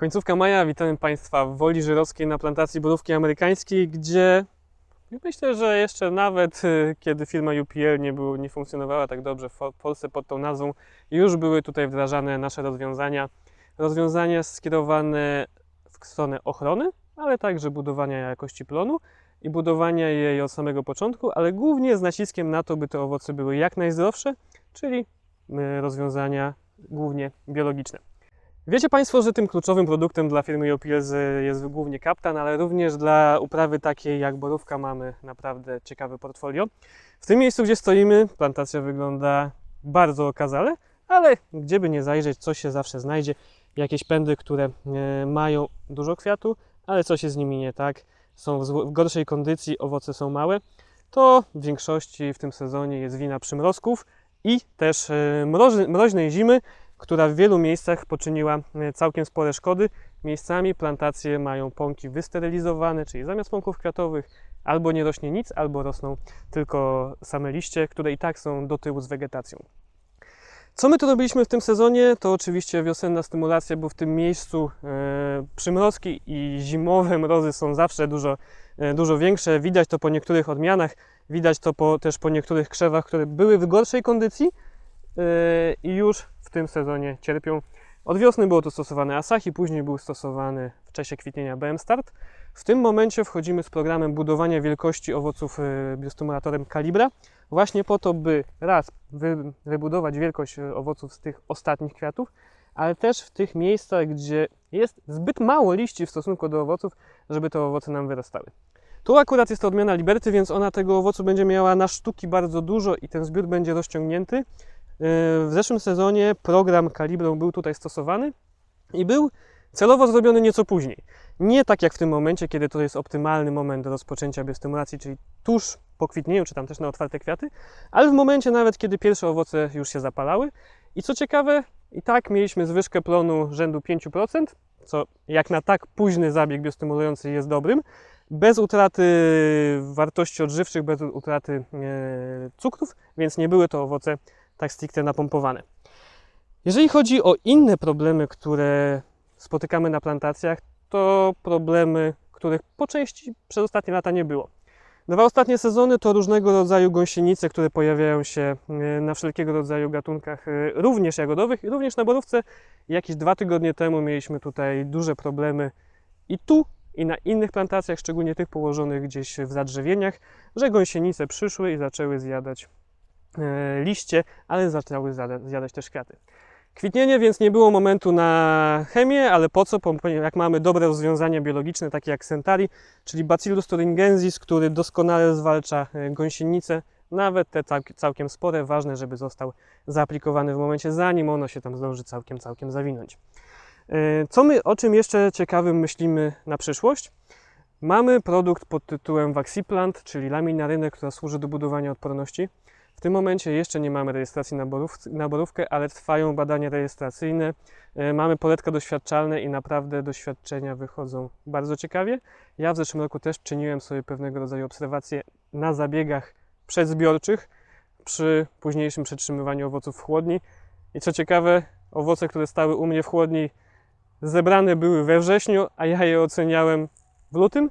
Końcówka maja, witamy Państwa w Woli Żyrowskiej na plantacji borówki amerykańskiej, gdzie myślę, że jeszcze nawet y, kiedy firma UPL nie, było, nie funkcjonowała tak dobrze w Polsce pod tą nazwą, już były tutaj wdrażane nasze rozwiązania. Rozwiązania skierowane w stronę ochrony, ale także budowania jakości plonu i budowania jej od samego początku, ale głównie z naciskiem na to, by te owoce były jak najzdrowsze, czyli y, rozwiązania głównie biologiczne. Wiecie Państwo, że tym kluczowym produktem dla firmy UPS jest głównie kaptan, ale również dla uprawy takiej jak borówka mamy naprawdę ciekawe portfolio. W tym miejscu, gdzie stoimy, plantacja wygląda bardzo okazale, ale gdzie by nie zajrzeć, coś się zawsze znajdzie. Jakieś pędy, które e, mają dużo kwiatu, ale coś jest z nimi nie tak, są w, gorszej kondycji, owoce są małe. To w większości w tym sezonie jest wina przymrozków i też e, mroźnej zimy, która w wielu miejscach poczyniła e, całkiem spore szkody. Miejscami plantacje mają pąki wysterylizowane, czyli zamiast pąków kwiatowych albo nie rośnie nic, albo rosną tylko same liście, które i tak są do tyłu z wegetacją. Co my tu robiliśmy w tym sezonie? To oczywiście wiosenna stymulacja, bo w tym miejscu e, przymrozki i zimowe mrozy są zawsze dużo, e, dużo większe. Widać to po niektórych odmianach, widać to po, też po niektórych krzewach, które były w gorszej kondycji e, i już w tym sezonie cierpią. Od wiosny było to stosowane Asahi, później był stosowany w czasie kwitnienia BM Start. W tym momencie wchodzimy z programem budowania wielkości owoców e, biostymulatorem Calibra, właśnie po to, by raz wy, wybudować wielkość e, owoców z tych ostatnich kwiatów, ale też w tych miejscach, gdzie jest zbyt mało liści w stosunku do owoców, żeby te owoce nam wyrastały. Tu akurat jest to odmiana Liberty, więc ona tego owocu będzie miała na sztuki bardzo dużo i ten zbiór będzie rozciągnięty. W zeszłym sezonie program kalibrą był tutaj stosowany i był celowo zrobiony nieco później. Nie tak jak w tym momencie, kiedy to jest optymalny moment do rozpoczęcia biostymulacji, czyli tuż po kwitnieniu, czy tam też na otwarte kwiaty, ale w momencie nawet, kiedy pierwsze owoce już się zapalały. I co ciekawe, i tak mieliśmy zwyżkę plonu rzędu 5%, co jak na tak późny zabieg biostymulujący jest dobrym, bez utraty wartości odżywczych, bez utraty e, cukrów, więc nie były to owoce tak stricte napompowane. Jeżeli chodzi o inne problemy, które spotykamy na plantacjach, to problemy, których po części przez ostatnie lata nie było. Dwa ostatnie sezony to różnego rodzaju gąsienice, które pojawiają się e, na wszelkiego rodzaju gatunkach, e, również jagodowych, i również na borówce. Jakieś dwa tygodnie temu mieliśmy tutaj duże problemy i tu, i na innych plantacjach, szczególnie tych położonych gdzieś w zadrzewieniach, że gąsienice przyszły i zaczęły zjadać liście, ale zaczęły zjada- zjadać też kwiaty. Kwitnienie, więc nie było momentu na chemię, ale po co? Jak mamy dobre rozwiązania biologiczne, takie jak Sentari, czyli Bacillus thuringiensis, który doskonale zwalcza e, gąsienice, nawet te całk- całkiem spore, ważne, żeby został zaaplikowany w momencie, zanim ono się tam zdąży całkiem, całkiem zawinąć. E, Co my, o czym jeszcze ciekawym myślimy na przyszłość? Mamy produkt pod tytułem Vaxiplant, czyli laminarynę, która służy do budowania odporności. W tym momencie jeszcze nie mamy rejestracji na, na borówkę, ale trwają badania rejestracyjne. E, Mamy poletka doświadczalne i naprawdę doświadczenia wychodzą bardzo ciekawie. Ja w zeszłym roku też czyniłem sobie pewnego rodzaju obserwacje na zabiegach przedzbiorczych przy późniejszym przetrzymywaniu owoców w chłodni. I co ciekawe, owoce, które stały u mnie w chłodni, zebrane były we wrześniu, a ja je oceniałem w lutym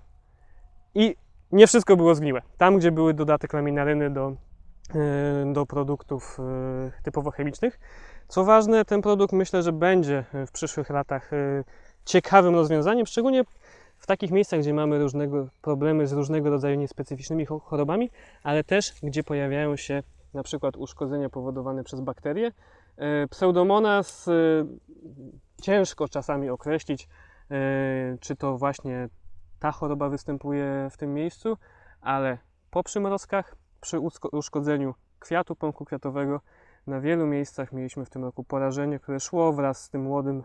i nie wszystko było zgniłe. Tam, gdzie były dodatek laminaryny do, do produktów e, typowo chemicznych. Co ważne, ten produkt myślę, że będzie w przyszłych latach ciekawym rozwiązaniem, szczególnie w takich miejscach, gdzie mamy różnego problemy z różnego rodzaju niespecyficznymi cho- chorobami, ale też gdzie pojawiają się na przykład uszkodzenia powodowane przez bakterie. Pseudomonas ciężko czasami określić, czy to właśnie ta choroba występuje w tym miejscu, ale po przymrozkach, przy uszkodzeniu kwiatu pąku kwiatowego, na wielu miejscach mieliśmy w tym roku porażenie, które szło wraz z tym młodym, e,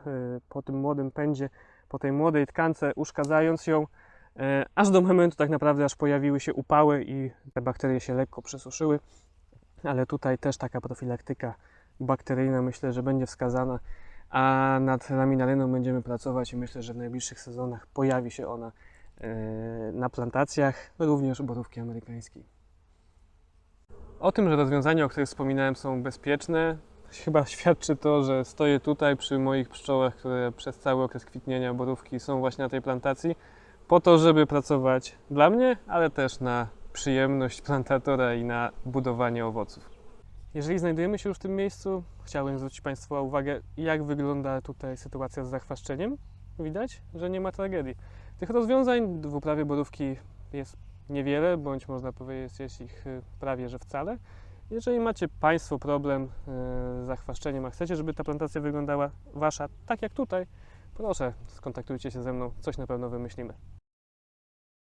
po tym młodym pędzie, po tej młodej tkance, uszkadzając ją, e, aż do momentu tak naprawdę, aż pojawiły się upały i te bakterie się lekko przesuszyły. Ale tutaj też taka profilaktyka bakteryjna myślę, że będzie wskazana, a nad laminaryną będziemy pracować i myślę, że w najbliższych sezonach pojawi się ona e, na plantacjach, również borówki amerykańskiej. O tym, że rozwiązania, o których wspominałem, są bezpieczne, chyba świadczy to, że stoję tutaj przy moich pszczołach, które przez cały okres kwitnienia borówki są właśnie na tej plantacji, po to, żeby pracować dla mnie, ale też na przyjemność plantatora i na budowanie owoców. Jeżeli znajdujemy się już w tym miejscu, chciałbym zwrócić Państwa uwagę, jak wygląda tutaj sytuacja z zachwaszczeniem. Widać, że nie ma tragedii. Tych rozwiązań w uprawie borówki jest niewiele, bądź można powiedzieć, jest ich y, prawie że wcale. Jeżeli macie Państwo problem y, z zachwaszczeniem, a chcecie, żeby ta plantacja wyglądała Wasza tak jak tutaj, proszę, skontaktujcie się ze mną, coś na pewno wymyślimy.